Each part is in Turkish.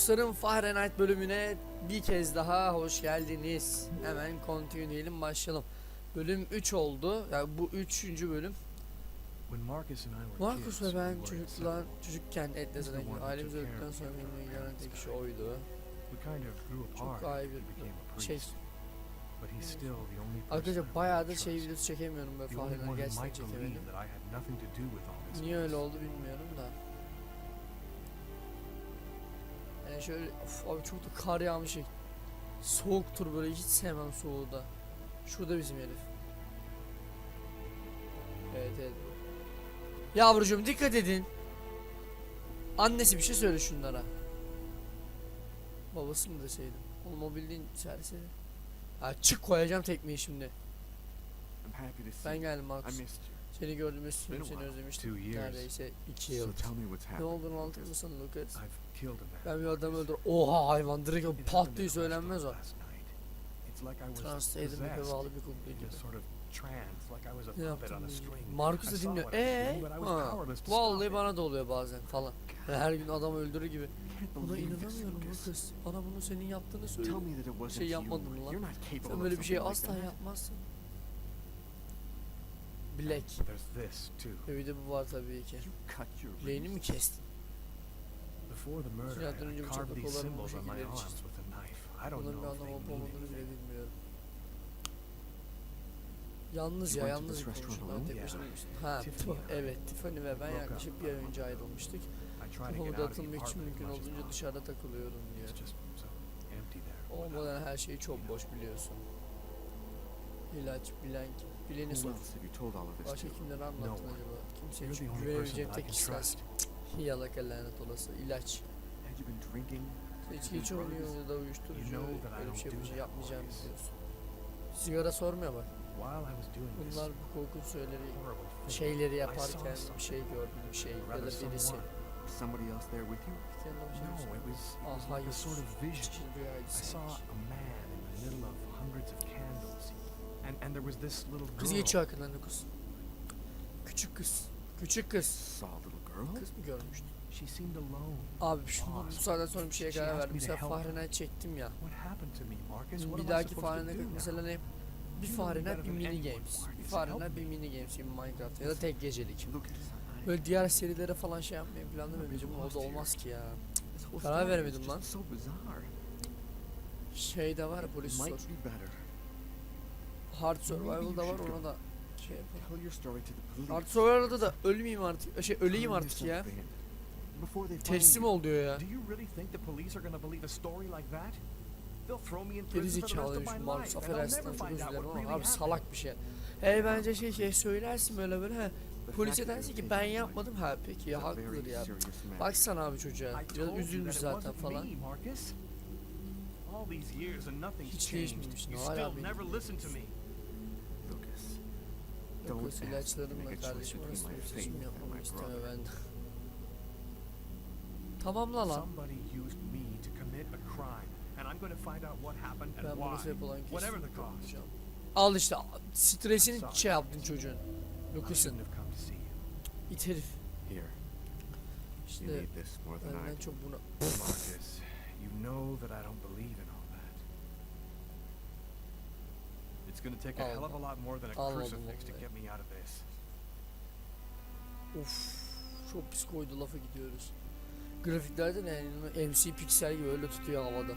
dostlarım Fahrenheit bölümüne bir kez daha hoş geldiniz. Hemen continue diyelim başlayalım. Bölüm 3 oldu. Yani bu 3. bölüm. Marcus ve ben çocuklar çocukken who ailemiz öldükten sonra we ilgilenen tek parents oydu. Çok daha iyi bir şey. Arkadaşlar bayağıdır şey videosu çekemiyorum böyle Fahrenheit gerçekten çekemedim. Niye öyle oldu bilmiyorum da. Yani şöyle of, abi çok da kar yağmış. şey. Soğuktur böyle hiç sevmem soğuğu da. Şurada bizim herif. Evet evet. Yavrucuğum dikkat edin. Annesi bir şey söyle şunlara. Babası mı deseydim? Oğlum o bildiğin serseri. Ha çık koyacağım tekmeyi şimdi. Ben geldim you. Seni gördüm a seni özlemiştim. Neredeyse iki yıl. Ne olduğunu anlatır mısın Lucas? Ben bir adam öldür. Oha hayvan direkt It pat diye söylenmez o. Translate'in bir bağlı bir in gibi. Ne. Markus I da dinliyor. Eee? Ha. Vallahi bana da oluyor bazen falan. Her gün adam öldürür gibi. Buna inanamıyorum Lucas. Bana bunu senin yaptığını söyle. Wasn't şey yapmadın lan. Sen böyle bir şey asla yapmazsın. Black. Ve bir de bu var tabii ki. Bileğini mi kestin? Before the murder, I carved these symbols on my arms with a knife. I don't know if they mean anything. Yalnız ya yalnız alone? tek. Ha evet Tiffany ve ben yaklaşık bir ay önce ayrılmıştık. Kafamı dağıtılmak için mümkün olduğunca dışarıda takılıyorum there. Olmadan her şey çok boş biliyorsun. İlaç, bilen, bileni sor. Başka kimlere anlattın acaba? Kimseye çünkü güvenebileceğim tek kişi sensin. Trust. Yalaka lanet olası. İlaç. İçki içi oynuyor ya da uyuşturucu. Böyle bir şey bir şey yapmayacağım biliyorsun. Sigara sormuyor bak. Bunlar bu korkunç söyleri, şeyleri yaparken bir şey gördüm, bir şey ya da birisi. somebody else there with you? Şey No, it was, it was like a sort of vision. I saw a man in the middle of hundreds of candles, and and there was this little girl. Kız geçiyor arkadan kız. Küçük kız. Küçük kız. Kız mı görmüştü? She seemed alone. Abi şunu bu saatten sonra bir şeye karar verdim. Mesela. Fahrenheit çektim ya. Bir dahaki Fahrenheit mesela ne? Bir Fahrenheit bir mini games. Bir. Fahrenheit bir mini games gibi Minecraft ya da tek gecelik. Böyle diğer serilere falan şey yapmayı planlamıyorum. O da olmaz ki ya. Karar veremedim lan. Şey de var polis sor. Hard Survival'da you var ona da police. Hard Survival'da da ölmeyeyim artık. Şey öleyim artık ya. Teslim ol diyor ya. Geri zekalıymış my Marcus affedersin çok özür dilerim ama abi salak bir şey. He bence şey şey söylersin böyle böyle he. Polise dersin ki ben yapmadım ha peki ya haklıdır ya. Baksana abi çocuğa. Biraz üzülmüş zaten falan. Hiç değişmemiş, You hala benim never gibi. listen to me. Lucas, Yok Don't o ask me to ilaçlarımla make a choice kardeşim my bir faith seçim and yapmamı my isteme brother. benden. Tamamla lan. Somebody used me to commit a crime, and I'm going to find out what happened Ben and bunu. Whatever the cost. Al işte stresini şey yaptın çocuğun. Lucas'ın. İt herif. İşte benden çok buna. Marcus, you know that I don't believe in all that. It's to take a hell of a lot more than a crucifix to get me out of this. Of. Çok pis koydu lafa gidiyoruz. Grafiklerde de yani MC Pixel gibi öyle tutuyor havada.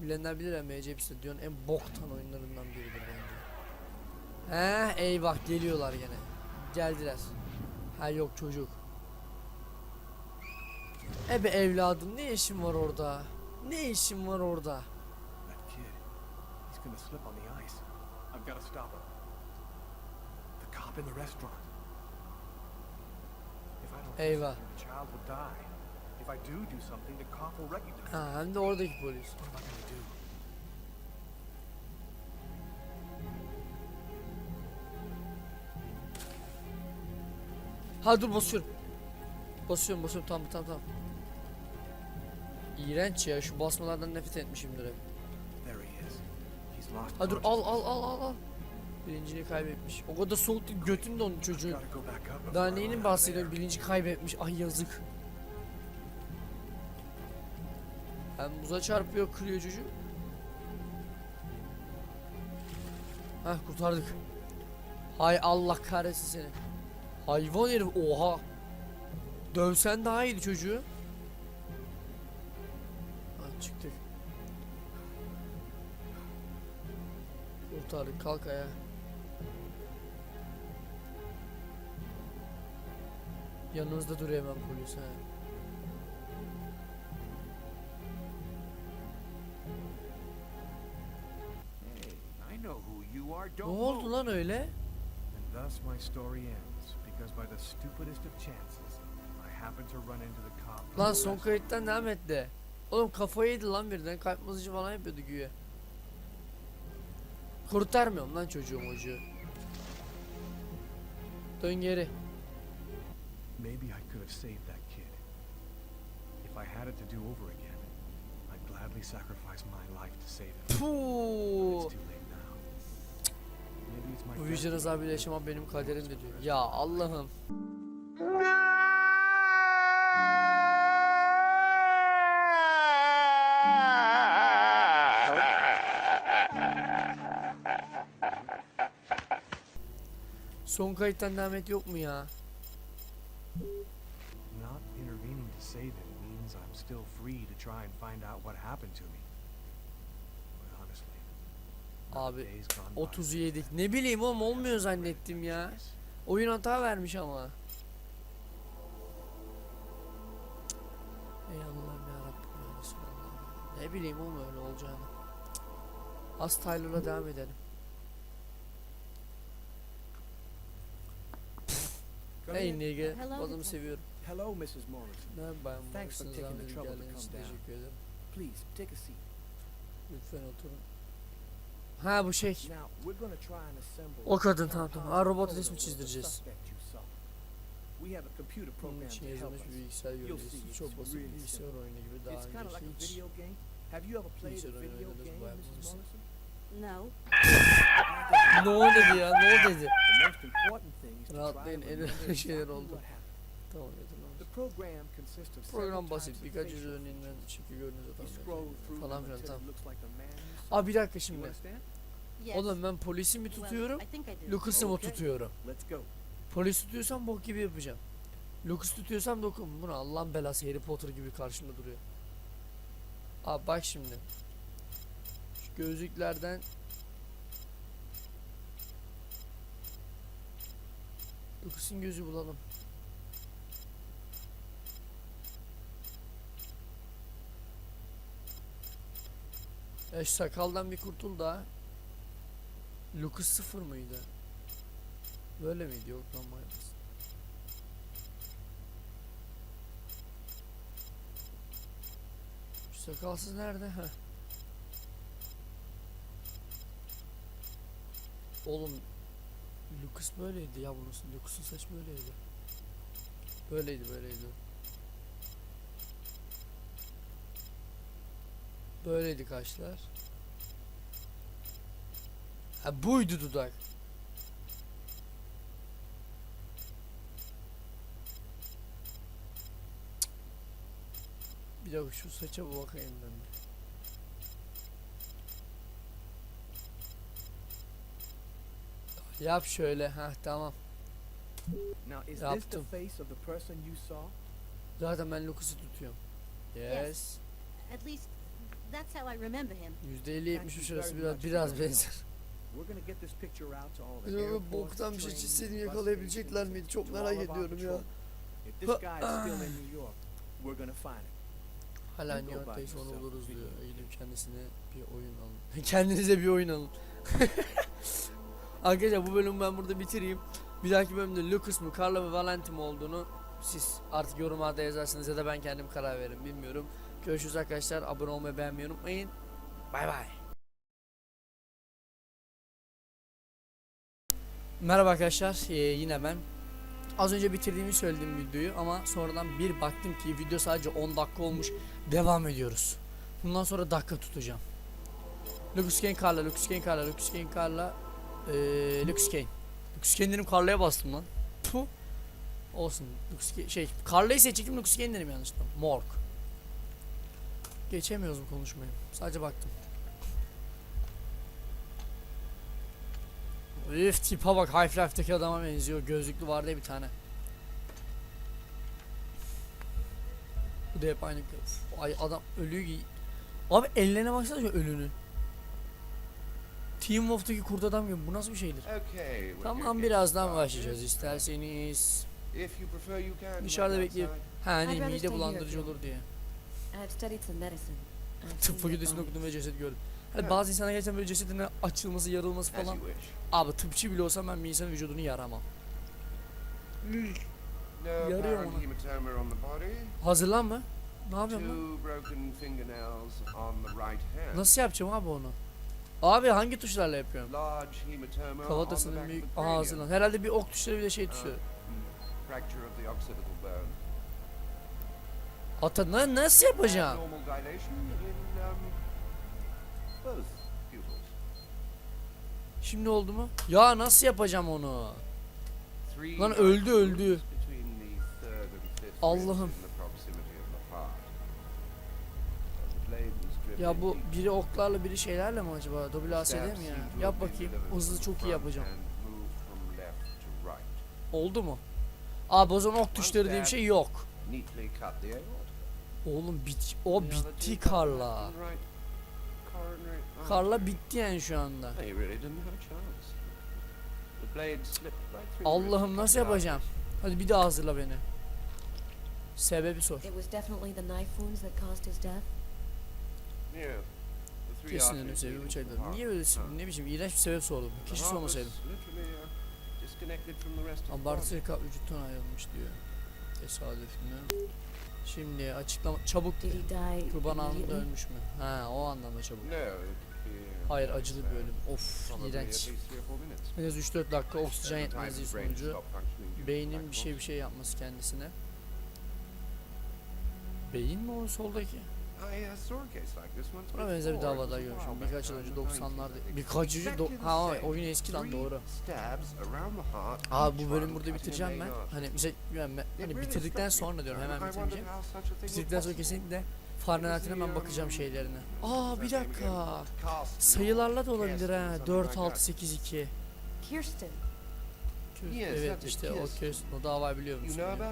Bilenler bilir ya MC Pixel dünyanın en boktan oyunlarından biridir bence. He eyvah geliyorlar gene. Geldiler. Ha yok çocuk. Ebe evladım ne işin var orada? Ne işin var orada? Going to slip on the ice. I've got to stop him. The cop in the restaurant. If I don't do Eyvah. the child will die. If I do do something, the cop will recognize me. Ha, hem de oradaki polis. What am I to do? Ha dur basıyorum. Basıyorum basıyorum tamam tamam tamam. İğrenç ya şu basmalardan nefret etmişimdir hep. Ha dur al al al al al. Bilincini kaybetmiş. O kadar soğuktu götün de onun çocuğun. Daha neyinin air. bilinci kaybetmiş. Ay yazık. Hem buza çarpıyor kırıyor çocuk. Heh kurtardık. Hay Allah kahretsin seni. Hayvan herif oha. Dövsen daha iyiydi çocuğu. Ha, çıktık. Kurtardık kalk ayağa. Yanınızda duruyor hemen polis ha. Ne oldu lan öyle? Thus my story ends, because by the stupidest of chances, I happened to run into the cop. Lan son kayıttan devam et de. Oğlum kafayı yedi lan birden kalp masajı falan yapıyordu güya. Kurtarmıyorum lan çocuğu mocuğu. Dön geri. Maybe I could have saved that kid. If I had it to do over again, I'd gladly sacrifice my life to save him. Puuu. Bu vicdan azabıyla yaşamam benim kaderimdir diyor. Ya Allah'ım. Son kayıttan devam et yok mu ya? Not intervening to save him means I'm still free to try and find out what happened to me. But honestly, Abi days gone by. 30'u yedik. Ne bileyim oğlum olmuyor zannettim ya. Oyun hata vermiş ama. Ey Allah'ım ya Rabbim ya Resulallah. Ne bileyim oğlum öyle olacağını. Az Tyler'la devam edelim. Hey nigga, adamı seviyorum. Hello, Mrs. Morrison. Ne bayan Thanks for taking the zahmet trouble to geldiğiniz için come down. teşekkür ederim. Please take a seat. Lütfen oturun. Ha bu şey. Now we're gonna try and assemble. O kadın, tamam, tamam. Ha, robot resmi çizdireceğiz. We have a computer Bunun program için to help yazılmış us. bir bilgisayar see, Çok basit really bilgisayar oyunu gibi daha It's kind of like a hiç. video game. Have you ever played a Bilgisayar oyunu video oynadınız game, Bayan Mrs. Morrison. Morrison? No. Ne o dedi ya ne o dedi. The most important Rahatlayın, en önemli şeyler oldu. Tamam. The program basit birkaç yüz facial örneğinden şekil gördüğünüz You adam falan filan tamam. Aa bir dakika şimdi. Oğlum ben polisi mi tutuyorum? Lucas'ı mı tutuyorum? Polis tutuyorsam bok gibi yapacağım. Lucas tutuyorsam dokun. Buna Allah'ın belası Harry Potter gibi karşımda duruyor. Abi bak şimdi. Şu gözlüklerden Lucas'ın gözü bulalım. Ya şu sakaldan bir kurtul da. Lucas sıfır mıydı? Böyle miydi? Yok lan maymus. Şu sakalsız nerede? Heh. Oğlum Lucas böyleydi ya bunun Lucas'ın saç böyleydi. Böyleydi böyleydi. Böyleydi kaşlar. Ha buydu dudak. Bir dakika şu saça bir bakayım ben bir. Yap şöyle ha tamam. Now, is this Yaptım. the face of the person you saw? Zaten ben Lucas'ı tutuyorum. Yes. At least that's how I remember him. %50 70 Thank you şurası very biraz biraz benzer. We're gonna get this picture out to all the Acaba airports, boktan bir şey çizseydim yakalayabilecekler miydi? Çok to merak ediyorum ya. Hala New buy York'tayız onu buluruz diyor. Gidip kendisine bir oyun alın. Kendinize bir oyun alın. Arkadaşlar bu bölümü ben burada bitireyim. Bir dahaki bölümde Lucas mı Carla mı Valentin mi olduğunu siz artık yorumlarda yazarsınız ya da ben kendim karar veririm bilmiyorum. Görüşürüz arkadaşlar. Abone olmayı beğenmeyi unutmayın. Bay bay. Merhaba arkadaşlar. Ee, yine ben. Az önce bitirdiğimi söyledim videoyu ama sonradan bir baktım ki video sadece 10 dakika olmuş. Devam ediyoruz. Bundan sonra dakika tutacağım. Lucas Kane Carla, Lucas Kane Carla, Lucas Kane Carla, ee, Lucas Kane. Lucas Kane dedim Carla'ya bastım lan. Puh. Olsun. Lucas Kane, şey Carla'yı seçecektim Lucas Kane dedim yanlışlıkla. Morg. Geçemiyoruz bu konuşmayı. Sadece baktım. Üf tipa bak Half-Life'deki adama benziyor. Gözlüklü vardı bir tane. Bu da hep aynı. Ay adam ölüyor ki. Abi ellerine baksana şu ölünün. Team Wolf'taki kurt adam gibi bu nasıl bir şeydir? Okay. Tamam birazdan başlayacağız isterseniz. If you prefer, you can. Dışarıda bekleyip ha hani mide bulandırıcı olur diye. Tıp fakültesinde okudum ve ceset gördüm. Hani Evet. bazı insanlar gerçekten böyle cesedine açılması, yarılması As falan. Abi tıpçı bile olsam ben bir insanın vücudunu yaramam. No Yarıyor body. Hazırlan mı? Ne yapıyorum lan? Nasıl yapacağım abi onu? Abi hangi tuşlarla yapıyorum? Kafatasının büyük... hazırlan. Herhalde bir ok tuşları bir de şey tuşu. mm, bone. Ata na- nasıl yapacağım? Um. Şimdi oldu mu? Ya nasıl yapacağım onu? Lan öldü, öldü. Allah'ım. Ya bu biri oklarla biri şeylerle mi acaba? WASD mi ya? Yap bakayım. Hızlı çok iyi yapacağım. Oldu mu? Abi o zaman ok tuşları diye bir şey yok. Oğlum bit o bitti Karla. artery. Karla bitti yani şu anda. Allah'ım nasıl yapacağım? Hadi bir daha hazırla beni. Sebebi sor. It was definitely the knife wounds that caused his death. artery. Yeah. The three Kesin arteries sebebi bıçakladım. Niye böyle Ha. ne biçim iğrenç bir sebep sordum. Keşke sormasaydım. Abartı kalp vücuttan ayrılmış diyor. Tesadüf mü? Şimdi açıklama çabuk kurban anında ölmüş mü? Ha o anlamda çabuk. Hayır acılı bir ölüm. Of iğrenç. En az 3-4 dakika oksijen yetmezliği sonucu beynin bir şey bir şey yapması kendisine. Beyin mi o soldaki? I saw a case like this once Buna benzer bir dava daha görmüşüm. Birkaç yıl önce the 90'larda. 90s, I think. Birkaç yıl do- ha oyun eski lan doğru. stabs around the heart, Aa each bu bölüm burada bitireceğim ben. Hani bize yani ben- hani bitirdikten sonra diyorum hemen would Bitirdikten sonra kesinlikle Fahrenheit'in hemen bakacağım şeylerine. Aa bir dakika. Sayılarla da olabilir ha. Something 4 like 6 that. 8 2. Kirsten. Yes, Evet işte o kez o davayı biliyor You musun? know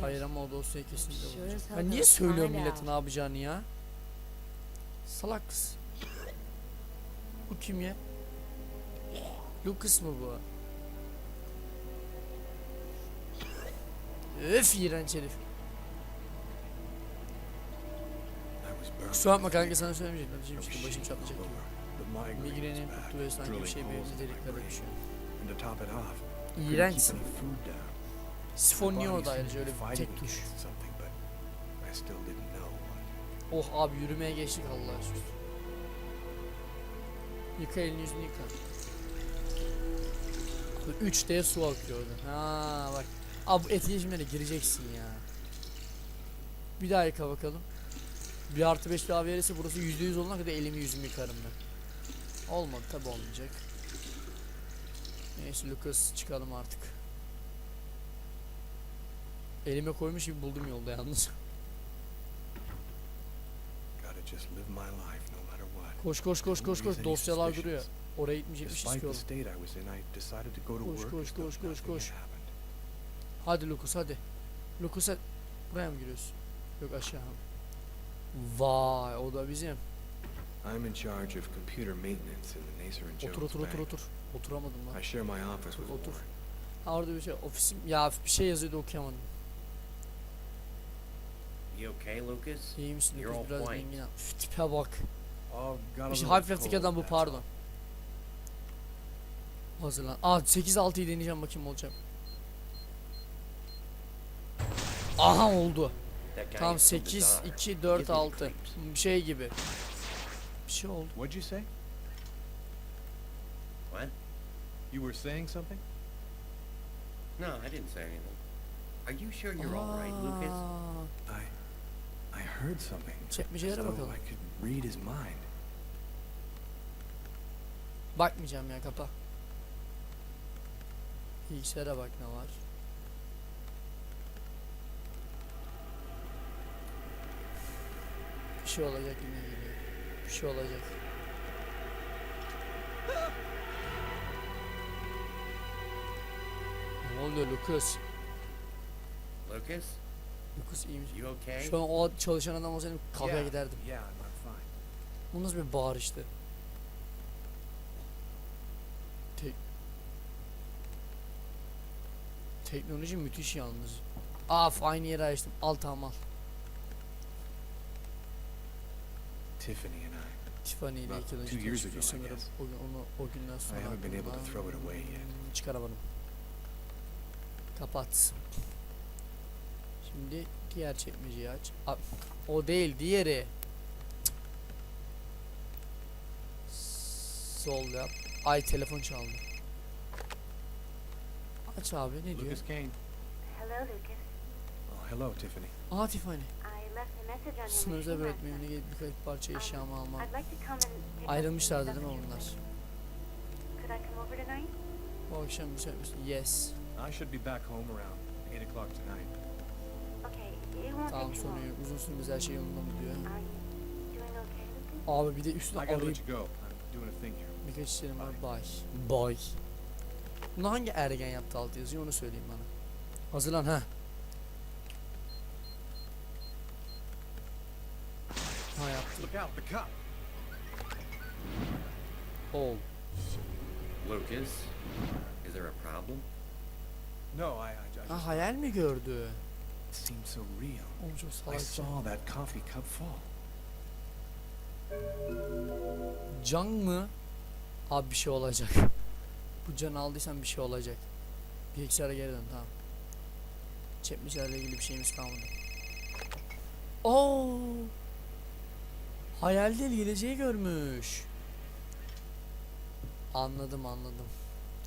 Hayır ama o dosyayı kesinlikle hell Ben niye söylüyorum millete ne yapacağını ya? Salak kız. Bu kim ya? Lucas mı bu? Öf iğrenç herif. Kusura bakma kanka sana söylemeyecektim. Diyeceğim işte başım çatlayacak. migraine Migrenim tuttu ve sanki bir şey my deliklere düşüyor. İğrençsin. Any food down. Sifon My niye body orada seemed ayrıca öyle bir tek tuş. Oh abi yürümeye geçtik Allah'a şükür. Yıka elini yüzünü yıka. 3D su akıyor orada. Ha bak. Abi bu etkileşimlere gireceksin ya. Bir daha yıka bakalım. Bir artı 5 daha verirse burası %100 olana kadar elimi yüzümü yıkarım ben. Olmadı tabi olmayacak. Neyse Lucas çıkalım artık. Elime koymuş gibi buldum yolda yalnız. Koş koş koş koş koş dosyalar duruyor. Oraya gitmeyecekmişiz ki oğlum. Koş, koş, koş, koş, koş. Hadi Lucas hadi. Lucas hadi. Buraya mı giriyorsun? Yok aşağı? Vay o da bizim. I'm in charge of computer maintenance in the Nasser and Jones Otur otur otur otur. Oturamadım lan. I share my office with Otur. Warren. Orada bir şey ofisim ya bir şey yazıyordu okuyamadım. You okay, Lucas? İyi misin You're Lucas all biraz white. zengin al. Üf, tipe bak. Oh, got a şey little cold, adam bu that's pardon. Hazırlan. Aa 8-6'yı deneyeceğim bakayım olacak. Aha oldu. That guy Tamam is so 8 bizarre. 2 4 Gives me 6. creeps. Bir şey gibi. Bir şey oldu. What'd you say? What? You were saying something? No, I didn't say anything. Are you sure you're all right, Lucas? Aa, I, I heard something. though bakalım. I could read his mind. Bakmayacağım ya kapa. Bilgisayara bak ne var. şey olacak yine geliyor. Bir şey olacak. Ne oluyor Lucas? Lucas, Lucas iyi misin? you okay? Şu an o çalışan adam olsaydım kafaya Yeah, giderdim. Yeah, I'm, I'm fine. Bu nasıl bir bağırıştı? Tek... Teknoloji müthiş yalnız. Af aynı yere açtım. Al tamam al. Tiffany and I. Tiffany ile About iki yıl two years ago, sanırım. O, onu, o günden sonra. I haven't been able to throw it away yet. Çıkaramadım. Kapat. Şimdi diğer çekmeceyi aç. A- o değil diğeri. Sol yap. Ay telefon çaldı. Aç abi ne diyor? Lucas Kane. Hello, Lucas. Oh, hello, Tiffany. Aha Tiffany. I left a message on your Sınır machine özel last öğretmenine gelip birkaç parça eşyamı almam. Ayrılmışlardı değil mi onlar? Bu akşam müsait misin? Yes. I should be back home around 8 o'clock tonight. Tamam sorun yok. Uzun sürmez her şey yolunda mı diyor. Abi bir de üstüne arayıp birkaç işlerim var. Bye. Bye. Bunu hangi ergen yaptı alt yazıyor onu söyleyin bana. Hazırlan ha. Ha yaptı. Ol. Lucas, is there a problem? No, I, I, I just, Ha hayal mi gördü? İt seemed so real. Çok I saw that coffee cup fall. Can mı? Abi bir şey olacak. Bu canı aldıysan bir şey olacak. Bilgisayara geri dön tamam. Çekmişlerle ilgili bir şeyimiz kalmadı. Oo! Hayal değil geleceği görmüş. Anladım anladım.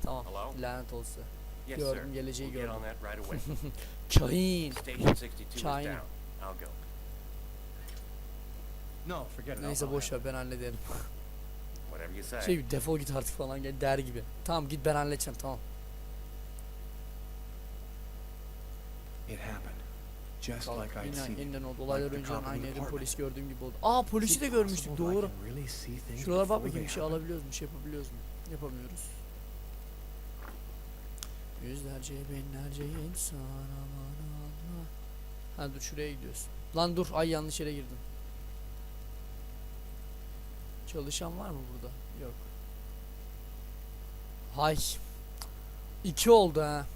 Tamam. Hello? Lanet olsun. Yes, Gördüm, sir. geleceği we'll get gördüm. on that right away. Kahin. Station 62 is China. down. I'll go. No, forget it. I'll- Neyse I'll boş handle ver ben hallederim. Whatever you say. Şey defol git artık falan gel der gibi. Tamam git ben halledeceğim tamam. it. Happened. Just Kalk, like I'd seen it. yeniden oldu. Olaylar the önceden cop in aynı the apartment. polis gördüğüm gibi oldu. Aa polisi Is de it görmüştük I doğru. can really see things Şuralara bak before bakayım bir şey happen? alabiliyoruz mu? Bir şey yapabiliyoruz mu? Yapamıyoruz. Yüzlerce binlerce insan aman Allah. Ha dur şuraya gidiyorsun. Lan dur ay yanlış yere girdim. Çalışan var mı burada? Yok. Hay. İki oldu ha.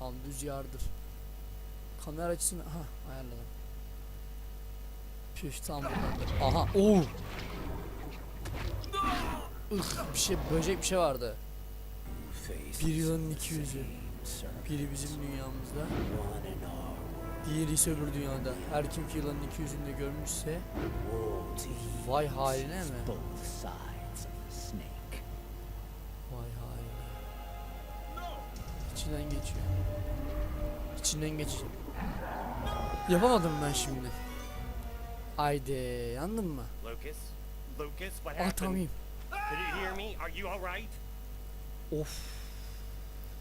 Al düz yardır. Kamera açısını ha ayarladım. Püf tam buradan. Aha oo. Ih, bir şey böcek bir şey vardı. Bir yılın 200'ü. Biri bizim dünyamızda. Diğeri ise öbür dünyada. Her kim ki yılanın 200'ünde görmüşse vay haline mi? Vay haline. İçinden geçiyor. İçinden geçeceğim. Yapamadım ben şimdi. Haydi yandın mı? Lucas? Lucas, what Ah happened? tamam iyiyim. Did you hear me? Are you all right? Of.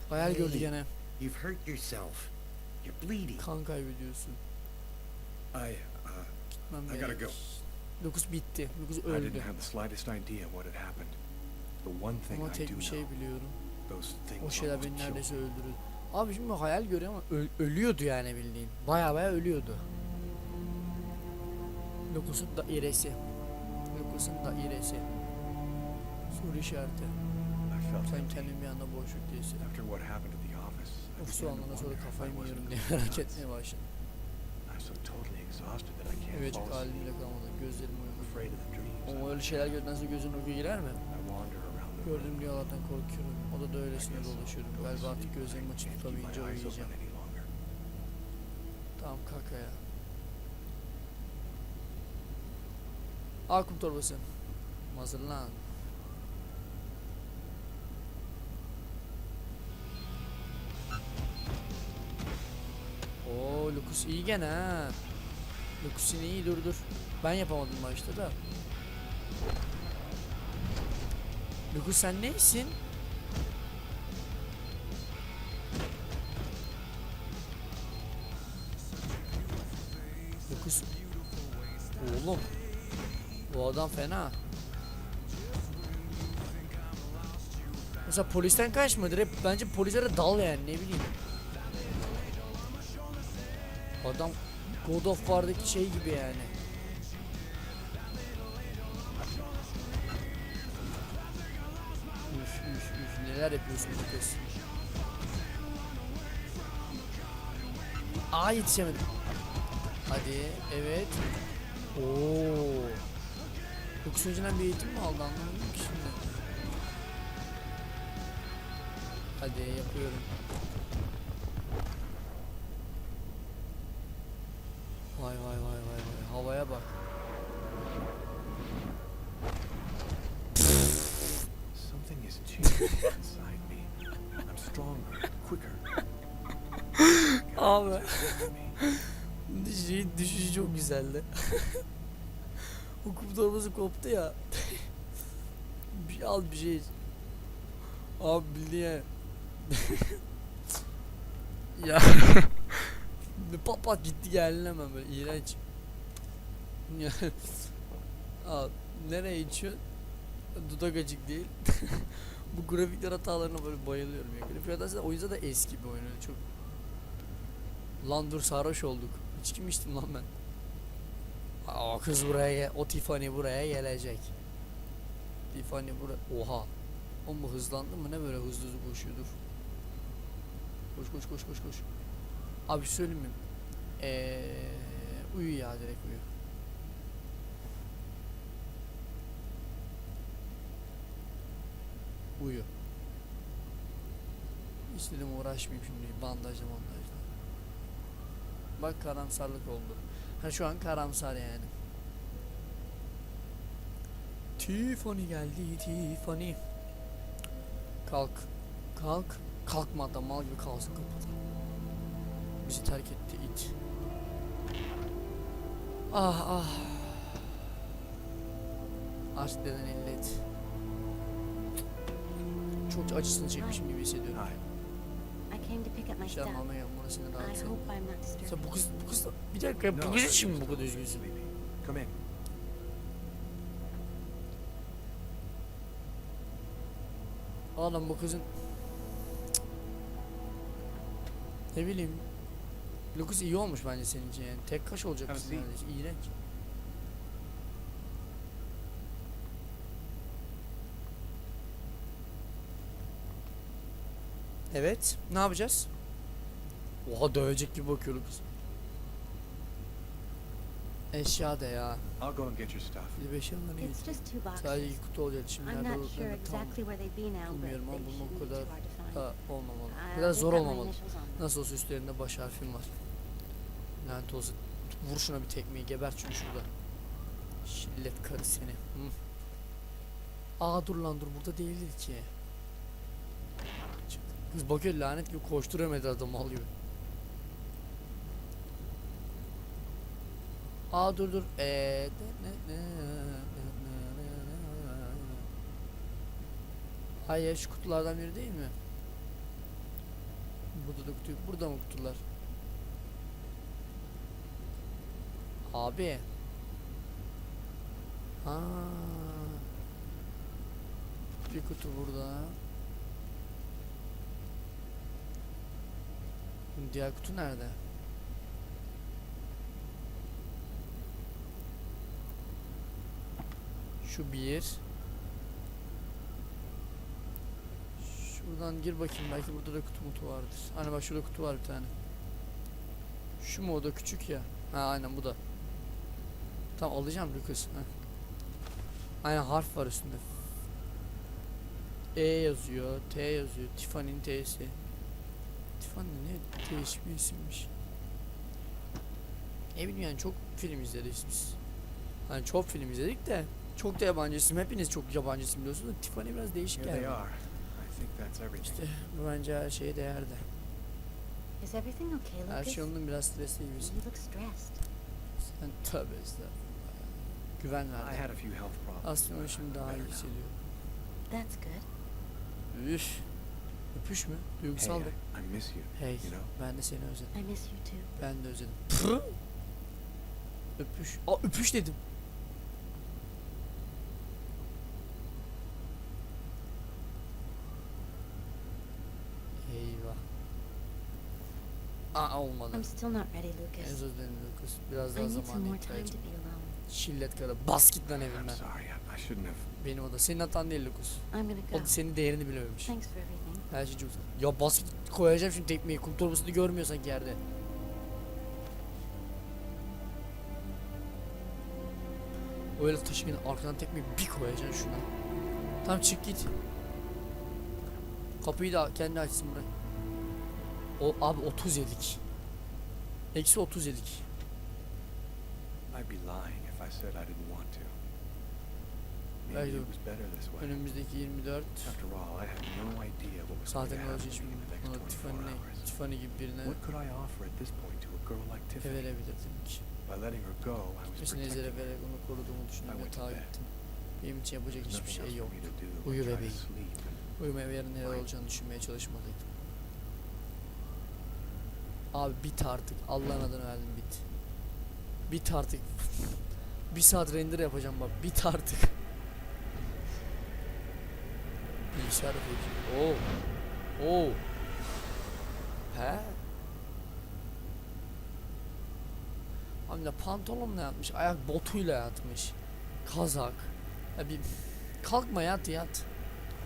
Hayal gördü gene. You've hurt yourself. You're bleeding. Kan kaybediyorsun. I, uh, Gitmem I gotta gerek. go. Dokuz bitti. Dokuz I öldü. didn't have the slightest idea what had happened. The one thing Ama I tek do bir şey know, biliyorum. those things O şeyler almost beni killed neredeyse me. öldürür. Abi şimdi hayal görüyor ama öl- ölüyordu yani bildiğin. Baya baya ölüyordu. Lokus'un dairesi. Lokus'un dairesi. Soru işareti. Sen kendin bir anda boşluk değilsin. After what happened at the office, I Of andan sonra kafayı mı yiyorum diye merak etmeye başladım. Evet halimle kalmadı. Gözlerim I'm uyudu. Ama öyle şeyler sonra gözün uyku girer mi? Gördüğüm rüyalardan korkuyorum. Odada öylesine dolaşıyorum. Galiba artık gözlerimi my tutamayınca uyuyacağım. Tamam kaka ya. Al kum torbası. Hazırlan. Lucas iyi gene ha. Lucas yine iyi dur dur. Ben yapamadım başta da. Lucas sen neysin? Lucas. Oğlum. Bu adam fena. Mesela polisten kaçmadı. Hep bence polislere dal yani ne bileyim. Adam God of War'daki şey gibi yani. Üf üf üf neler yapıyorsun bu kız. Aa yetişemedim. Hadi evet. Oo. Yoksa önceden bir eğitim mi aldı anlamadım ki şimdi. Hadi yapıyorum. Düşüşü çok güzeldi. Hukum torbası koptu ya. bir al bir şey. Abi bildiğin ya. pat pat gitti geldi hemen böyle iğrenç. Ya. Al nereye içiyor? Dudak açık değil. Bu grafikler hatalarına böyle bayılıyorum ya. Grafik hatası da oyunda da eski bir oyun çok. Lan dur sarhoş olduk. İçki mi içtim lan ben? Aa, kız buraya. O Tiffany buraya gelecek. Tiffany buraya. Oha. O mu hızlandı mı ne böyle hızlı hızlı koşuyordur. Koş koş koş koş koş. Abi şey söyleyeyim mi? Eee uyu ya direkt uyu. Uyu. Hiç uğraşmayayım şimdi bandajla bandajla. Bak karamsarlık oldu. Ha şu an karamsar yani. Tiffany geldi Tiffany. Kalk. Kalk. Kalkma adam mal gibi kalsın kapıda. Bizi terk etti it. Ah ah. Aşk denen illet. Çok acısını çekmişim gibi hissediyorum. Hi. I came to pick up my stuff. anlamaya burasını I rahatsız hope I'm not Sen bu kız, bu kız bir dakika bu kız için mi bu kadar üzgünsün? Come in. Oğlum bu kızın ne bileyim. Lucas iyi olmuş bence senin için yani. Tek kaş olacak seat. neredeyse. İğrenç Evet ne yapacağız? Oha dövecek gibi bakıyor Lucas Eşya da ya I'll go and get your stuff. Bir It's just two Sadece iki kutu olacak şimdi I'm not sure exactly where they'd be now, but Bilmiyorum ama they shouldn't be kadar too hard to find. da olmamalı. Uh, Biraz they've zor olmamalı. Nasıl olsa üstlerinde baş harfim var. Lanet olsun. Vur şuna bir tekmeyi gebert şunu şurada. Şillet karı seni. Hı. Aa dur lan dur burada değildir ki. Kız bakıyor lanet gibi koşturamedi adam mal gibi. Aa dur dur. Ee, Hayır şu kutulardan biri değil mi? Burada da kutu. Burada mı kutular? Abi. Ha. Bir kutu burada. Diğer kutu nerede? Şu bir. Şuradan gir bakayım belki burada da kutu mutu vardır. Hani bak şurada kutu var bir tane. Şu mu o da küçük ya. Ha aynen bu da. Tamam alacağım Lucas. Ha. Aynen harf var üstünde. E yazıyor, T yazıyor. Tiffany'nin T'si. Tiffany ne değişik bir isimmiş. Ne bileyim yani çok film izledik biz. Hani çok film izledik de çok da yabancı isim. Hepiniz çok yabancı isim biliyorsunuz da Tiffany biraz değişik Here they geldi. are. I think that's everything. İşte bu bence her şeye değerdi. Is everything okay, Her Lucas? şey onun biraz stresli gibisin. You look stressed. Sen tövbe estağfurullah. Güven I ver. had a few health problems. Aslında şimdi I'm daha iyi better now. hissediyor. That's good. Üf. Öpüş mü? Hey, Duygusal bir. I, I miss you. Hey, You know? ben de seni özledim. I miss you too. Ben de özledim. Öpüş. Aa öpüş dedim. Eyvah. Aa olmadı. I'm still not ready, Lucas. Özür dilerim Lucas. Biraz I daha time ihtiyacım. Şillet karı. Bas git lan I'm evimden. sorry. I, I shouldn't have. Benim o da. Senin hatan değil Lucas. I'm gonna O go. da senin değerini bilememiş. Thanks for everything. Her şey çok güzel. Ya bas git koyacağım şimdi tekmeyi. Kum torbasını görmüyor sanki yerde. Öyle taşıyın arkadan tekmeyi bir koyacaksın şuna. Tamam çık git. Kapıyı da kendi açsın burayı. O abi 30 yedik. Eksi 30 yedik. I'd be lying if I said I didn't want to. Belki önümüzdeki 24 After all, I had no idea what was going zaten to happen olacak şimdi in the next buna 24 Tiffany. Tiffany gibi birine Tiffany? verebilirdim ki. By letting her go, I was Kesin protecting ezere her. vererek onu koruduğumu düşündüm bed. ettim. Benim için yapacak hiçbir şey else yok. for me to do but Uyu bebeğim. Uyumaya ve yarın neler olacağını düşünmeye çalışmalıydım. Abi bit artık. Allah'ın adını verdim bit. Bit artık. bir saat render yapacağım bak. Bit artık. Peki. Oo. Oo. He. Hem de pantolonla yatmış. Ayak botuyla yatmış. Kazak. Ya bir kalkma yat yat.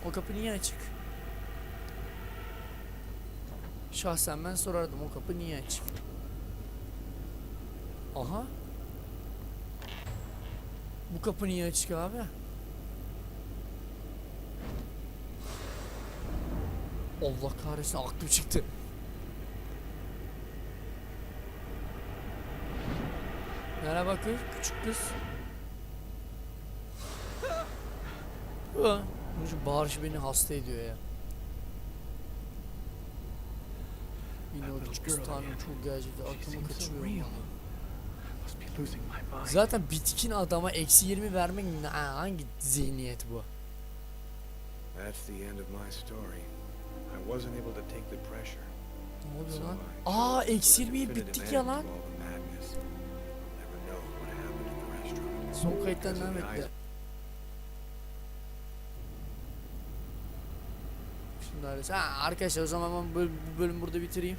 O kapı niye açık? Şahsen ben sorardım o kapı niye açık? Aha. Bu kapı niye açık abi? Allah kahretsin aklım çıktı. Merhaba kız, küçük kız. Şu bağırış beni hasta ediyor ya. Yine o küçük kız tanrım çok gerçekten my mind. Zaten bitkin adama eksi 20 vermek hangi zihniyet bu? That's the end of my story. Wasn't able to take the pressure. Ne oluyor So lan? I Aa eksi put a 20'ye definitive bittik ya lan. Son kayıttan devam etti. Şimdi. Ha, arkadaşlar o zaman ben bu bölümü burada bitireyim.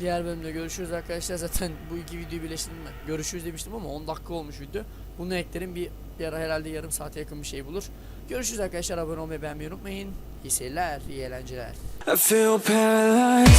Diğer bölümde görüşürüz arkadaşlar. Zaten bu iki videoyu birleştirdim ben. Görüşürüz demiştim ama 10 dakika olmuş video. Bunu eklerim bir, bir ara herhalde yarım saate yakın bir şey bulur. Görüşürüz arkadaşlar. Abone olmayı beğenmeyi unutmayın. İyi seyirler, iyi eğlenceler. I feel paralyzed